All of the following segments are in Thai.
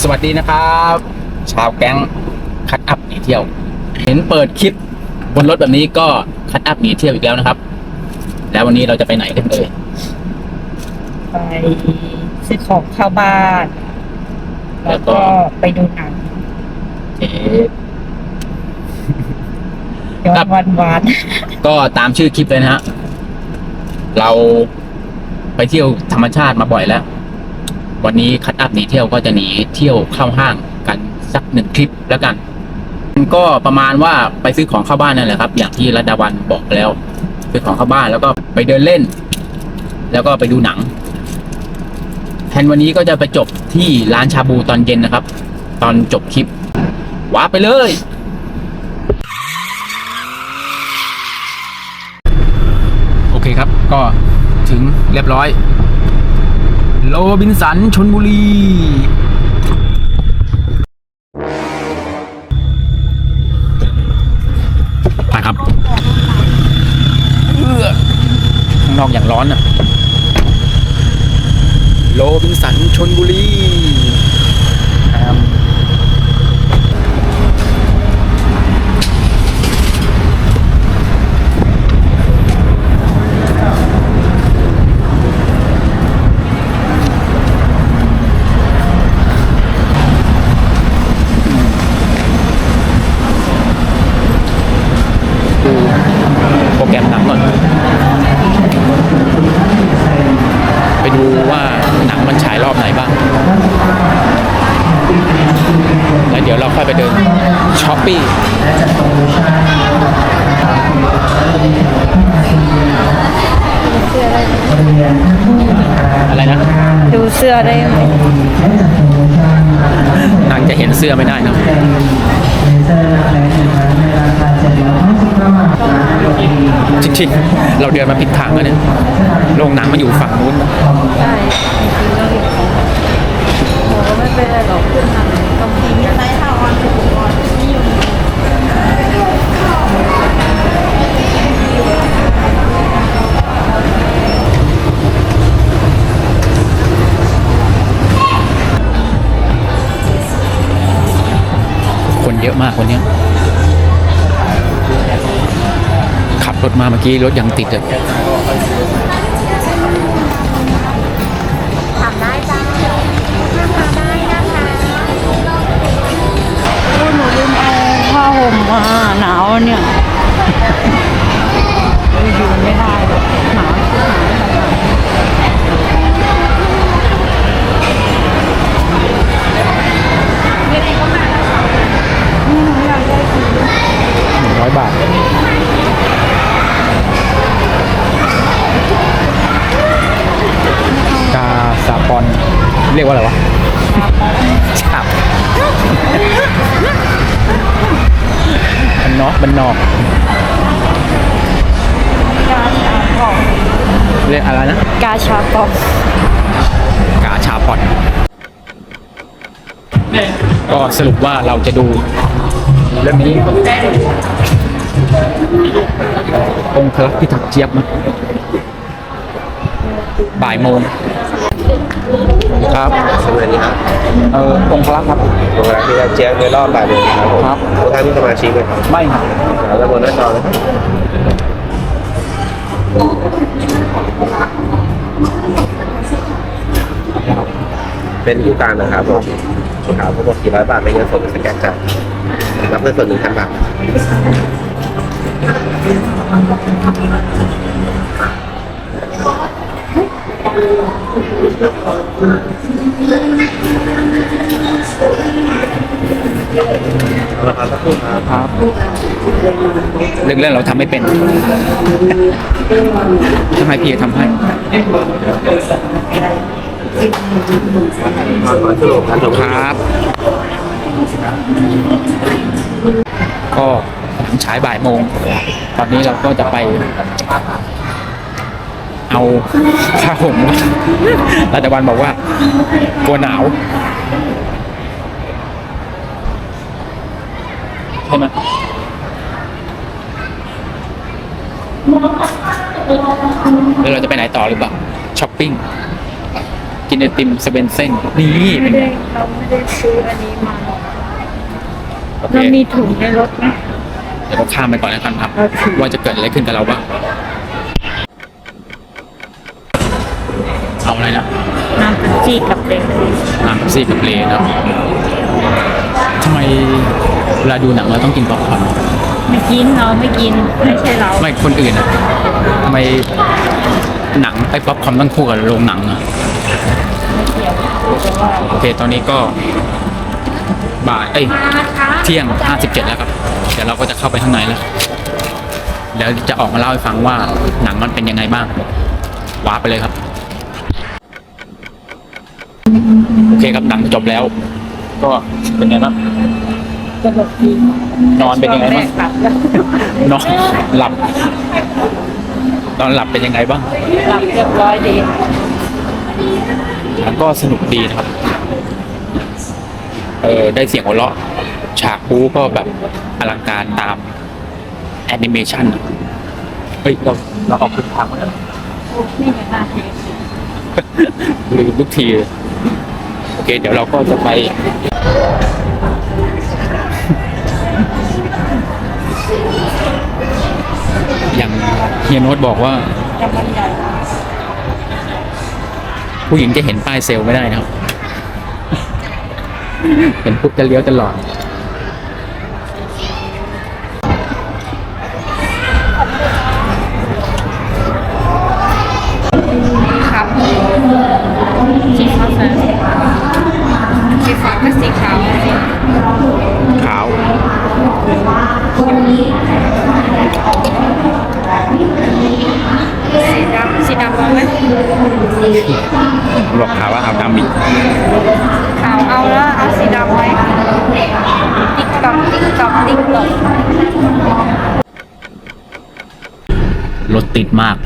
สวัสดีนะครับ ชาวแก๊งคัดอัพหนีเที่ยว เห็นเปิดคลิปบนรถแบบนี้ก็คัดอัพหนีเที่ยวอีกแล้วนะครับ แล้ววันนี้เราจะไปไหนกันเอ่ยไปซื้อของเข้าบ้าน แล้วก็ไปดูหนังเอ๊ะย้อครันบวันวานก็ตามชื่อคลิปเลยนะฮะเราไปเที่ยวธรรมชาติมาบ่อยแล้ว วันนี้คัดอัพหนีเที่ยวก็จะหนีเที่ยวเข้าห้างกันสักหนึ่งคลิปแล้วกันมันก็ประมาณว่าไปซื้อของเข้าบ้านนั่นแหละครับ อย่างที่รัตดาวันบอกแล้วซื้อของเข้าบ้านแล้วก็ไปเดินเล่น แล้วก็ไปดูหนังแทนวันนี้ก็จะไปจบที่ร้านชาบูตอนเย็นนะครับ ตอนจบคลิปว้าไปเลยโอเคครับ ก็ถึงเรียบร้อย โรบินสันชนบุรี ไปครับเออข้างนอกอย่างร้อนอะ โรบินสันชนบุรี เสื้อได้ไหมนางจะเห็นเสื้อไม่ได้นะจริงๆ เราเดินมาผิดทางแล้วเนี่ยโรงหนังมันอยู่ฝั่งนู้นใช่จริงๆแล้วโอ้ไม่เป็นไรหรอกขึ้นทางไหนก็มีไล่ทางวันถูกก่อน คนเยอะมากวันนี้ขับรถมาเมื่อกี้รถยังติดเลยทำได้จ้าทำได้นะคะหนูลืมเอาผ้าห่มมาหนาวเนี่ยอยู่ไม่ได้ ก็สรุปว่าเราจะดูเรื่องนี้องค์พระพิทักษ์เจี๊ยบมั้ยบ่ายโมงครับสวัสดีครับเออองค์พระครับโรงแรมที่เจ๊งในรอบบ่ายโมงครับผมครับทุกท่านที่สมาชิกเลยครับไม่ครับแล้วบนหน้าจอนะครับเป็นผู้การนะครับผม ครับทั้งหมด400 บาทเป็นเงินสดเป็นสแกนจ่ายรับเงินสด1,000บาทราคาสักครู่ครับครับเรื่องเรื่องเราทำไม่เป็นทำไมพี่จะทำให้ขอขอสรุป ครับ ก็หลังฉายบ่ายโมง ตอนนี้เราก็จะไป เอาผ้าห่มรัตวันบอกว่ากลัวหนาวใช่ไหมแล้วเราจะไปไหนต่อหรือเปล่าช้อปปิ้ง นนไอติมสเปนเซ่นนี่ไม่ได้เราไม่ได้ซื้ออันนี้มาโอเคเรามีถุงในรถไหม เดี๋ยวเราข้ามไปก่อนแล้วกันครับ โอเค ว่าจะเกิดอะไรขึ้นกับเราบ้างเอาอะไรนะน้ำเป็นจีกับเด็กน้ำเป๊ปซี่กับเลนะครับทำไมเวลาดูหนังเราต้องกินป๊อปคอร์นไม่กินเราไม่กินไม่ใช่เราไม่คนอื่นอะทำไมหนังไอ้ป๊อปคอร์นต้องคู่กับโรงหนังอะ ไม่เกี่ยวแต่ว่า โอเค ตอนนี้ก็บ่ายเอ้ยเที่ยง 57 แล้วครับ เดี๋ยวเราก็จะเข้าไปข้างในแล้ว แล้วจะออกมาเล่าให้ฟังว่าหนังมันเป็นยังไงบ้าง ว้าไปเลยครับ โอเคครับหนังจบแล้ว ก็เป็นไงบ้างตลกดีนอนเป็นยังไงบ้างนอนหลับ ตอนหลับเป็นยังไงบ้าง หลับเรียบร้อยดี หนังก็สนุกดีนะครับเออได้เสียงหัวเราะฉากบู๊ก็แบบอลังการตามแอนิเมชันเฮ้ยเราเราออกขึ้นทางมาแล้วนี่ไงน่าเห็นลืมทุกที โอเค เดี๋ยวเราก็จะไปอย่างเฮียโน้ตบอกว่า ผู้หญิงจะเห็นป้ายเซลล์ไม่ได้นะครับ เห็นปุ๊บจะเลี้ยวตลอด ติดมาก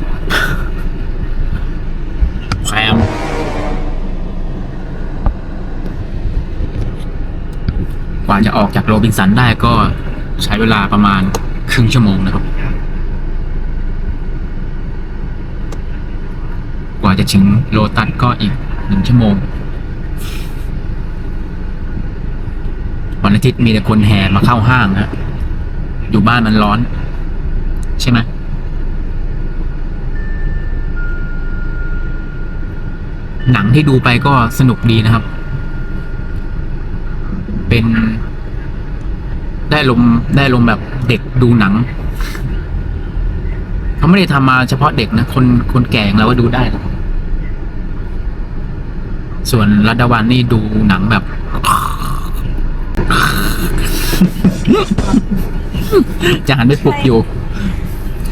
แพมกว่าจะออกจากโรบินสันได้ก็ใช้เวลาประมาณครึ่งชั่วโมงนะครับ กว่าจะถึงโลตัสก็อีกหนึ่งชั่วโมง วันอาทิตย์มีแต่คนแห่มาเข้าห้างฮะอยู่บ้านมันร้อน ใช่ไหม หนังที่ดูไปก็สนุกดีนะครับ เป็นได้ลมได้ลมแบบเด็กดูหนัง เขาไม่ได้ทำมาเฉพาะเด็กนะ คนคนแก่อย่างเราก็ดูได้ ส่วนรัดวันนี่ดูหนังแบบ จะหันไปปลุกอยู่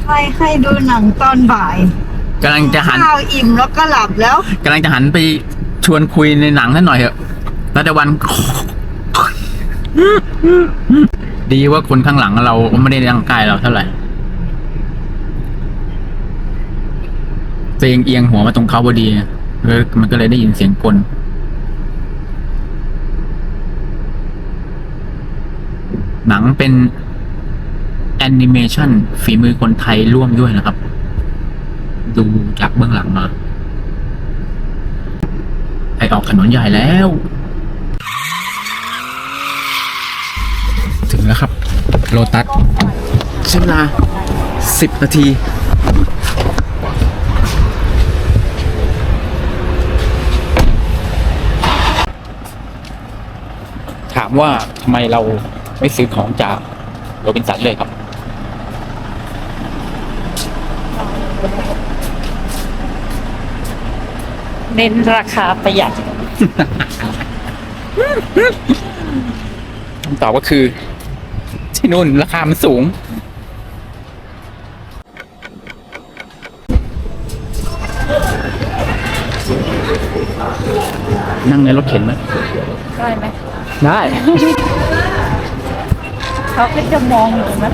ให้ให้ดูหนังตอนบ่าย กำลังจะหันข้าวอิ่มแล้วก็หลับแล้วกำลังจะหันไปชวนคุยในหนังท่านหน่อยเถอะรัตวันดีว่าคนข้างหลังเราไม่ได้ร่างกายเราเท่าไหร่ตัวเองเอียงหัวมาตรงเขาพอดีเออมันก็เลยได้ยินเสียงกลหนังเป็นแอนิเมชันฝีมือคนไทยร่วมด้วยนะครับ ดูจากเบื้องหลังมาไปออกถนนใหญ่แล้ว ถึงแล้วครับ โลตัสใช้เวลาสิบนาที ถามว่าทำไมเราไม่ซื้อของจากโรบินสันเลยครับ เน้นราคาประหยัด คำตอบก็คือ ที่นู่นราคามันสูง นั่งในรถเข็นไหมได้ไหมได้ เขาก็จะมองอยู่นะ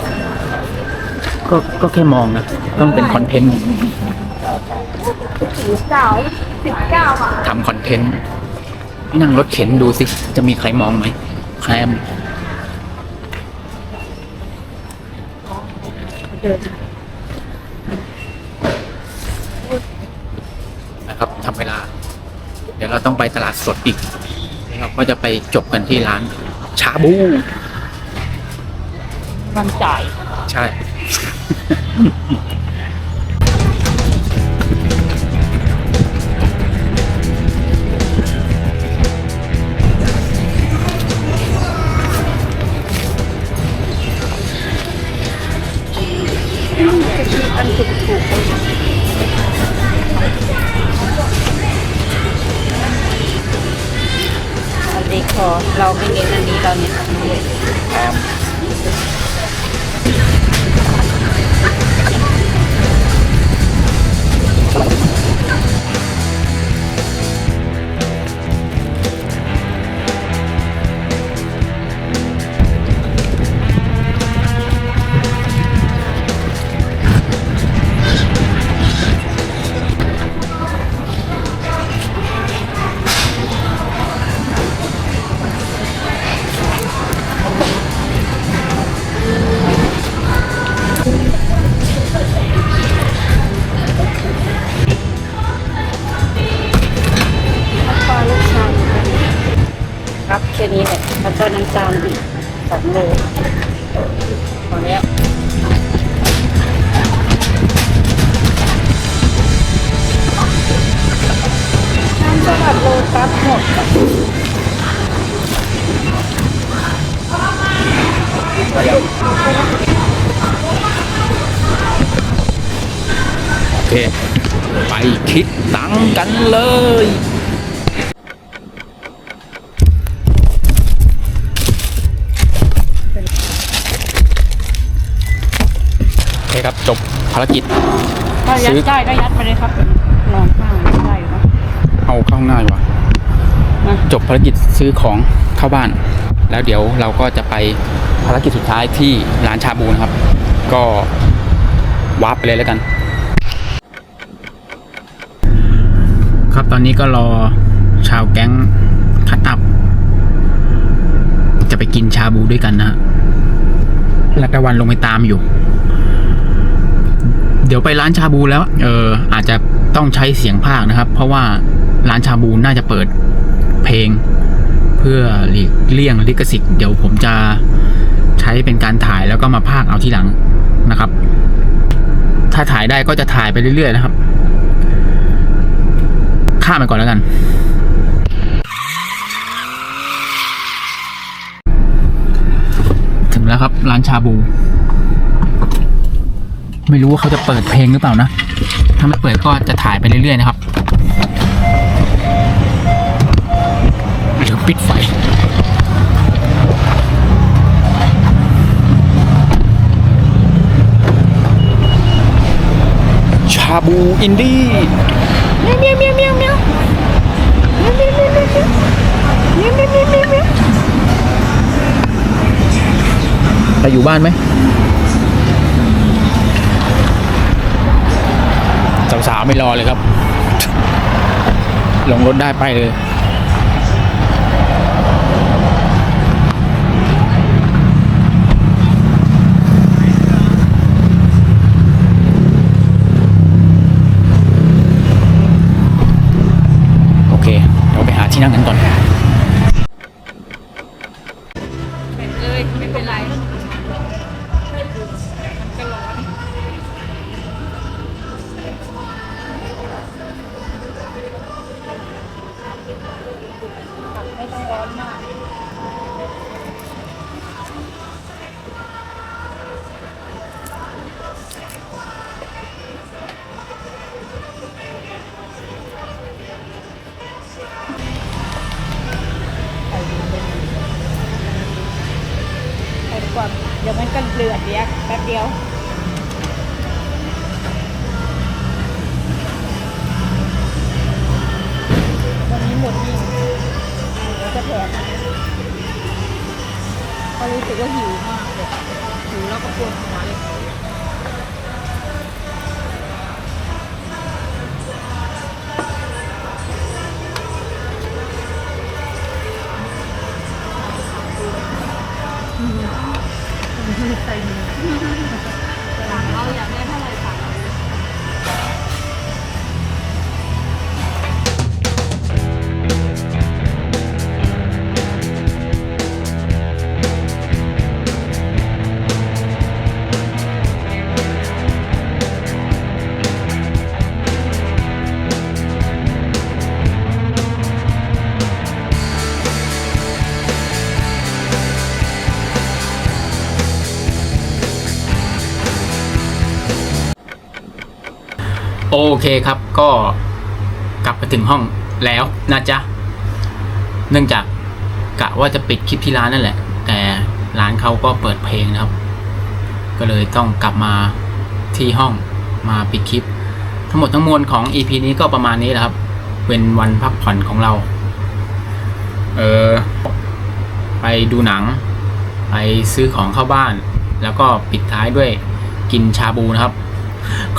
ก็ก็แค่มองนะต้องเป็นคอนเทนต์เก้า สิบเก้าบาททำคอนเทนต์นั่งรถเข็นดูสิ จะมีใครมองไหมแคมเดินนะครับทำเวลา เดี๋ยวเราเราต้องไปตลาดสดอีกแล้วเราก็จะไปจบกันที่ร้าน ชาบูมันจ่าย ใช่ เราไม่เน้นอันนี้เราเน้นอันนี้ ตาลอีกสองโลพอแล้น้ำสลัดโลตัสหมดโอเค ไปคิดตังกันเลย เคครับ จบภารกิจ ถ้ายัซื้ดอได้ก็ยัดไปเลยครับนอนข้างได้อยู่ครับเอาเข้าง่ายวะมาจบภารกิจซื้อของเข้าบ้าน แล้วเดี๋ยวเราก็จะไปภารกิจสุดท้ายที่ร้านชาบูนะครับ ก็วาร์ปไปเลยแล้วกัน ครับตอนนี้ก็รอชาวแก๊งคัดอัพ จะไปกินชาบูด้วยกันนะฮะรัตวันลงไปตามอยู่เดี๋ยวไปร้านชาบูแล้ว เออ อาจจะต้องใช้เสียงภาคนะครับ เพราะว่าร้านชาบูน่าจะเปิดเพลง เพื่อหลีกเลี่ยงลิขสิทธิ์เดี๋ยวผมจะใช้เป็นการถ่ายแล้วก็มาภาคเอาทีหลังนะครับ ถ้าถ่ายได้ก็จะถ่ายไปเรื่อยๆนะครับ ข้ามไปก่อนแล้วกัน ถึงแล้วครับร้านชาบู ไม่รู้ว่าเขาจะเปิดเพลงหรือเปล่านะ ถ้าไม่เปิดก็จะถ่ายไปเรื่อยๆนะครับหรือปิดไฟชาบูอินดี้เมียวเมียวเมียวเมียวเมียวเมียวเมียวเมียวเมียวเมียวเมียวเมียวเมียวเมียวเมียวไปอยู่บ้านไหม สาวๆไม่รอเลยครับ ลงรถได้ไปเลยโอเคเราไปหาที่นั่งกันก่อน เดียว วันนี้หมดยิ่งเดี๋ยวจะแถมก็รู้สึกว่าหิวมากเลยหิวแล้วก็ปวดหัวเลย เคครับก็กลับไปถึงห้องแล้วนะจ๊ะ เนื่องจากกะว่าจะปิดคลิปที่ร้านนั่นแหละ แต่ร้านเขาก็เปิดเพลงนะครับ ก็เลยต้องกลับมาที่ห้องมาปิดคลิป ทั้งหมดทั้งมวลของ EP นี้ก็ประมาณนี้แหละครับ เป็นวันพักผ่อนของเรา เออไปดูหนัง ไปซื้อของเข้าบ้าน แล้วก็ปิดท้ายด้วยกินชาบูนะครับ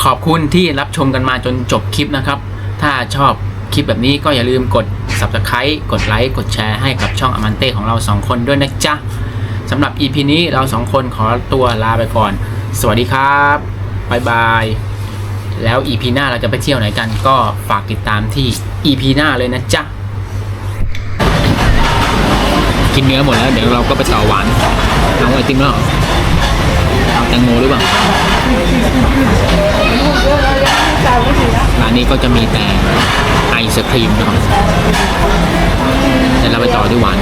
ขอบคุณที่รับชมกันมาจนจบคลิปนะครับ ถ้าชอบคลิปแบบนี้ก็อย่าลืมกด subscribe กดไลค์กดแชร์ให้กับช่องอมันเต้ของเราสองคนด้วยนะจ๊ะสำหรับ EP นี้เราสองคนขอตัวลาไปก่อน สวัสดีครับบายบายแล้ว EP หน้าเราจะไปเที่ยวไหนกันก็ฝากติดตามที่ EP หน้าเลยนะจ๊ะ กินเนื้อหมดแล้ว เดี๋ยวเราก็ไปต่อหวานเอาไอติมแล้วเหรอเอาแตงโมหรือเปล่า ร้านนี้ก็จะมีแต่ไอศครีมนะครับเดี๋ยวเราไปต่อที่หวาน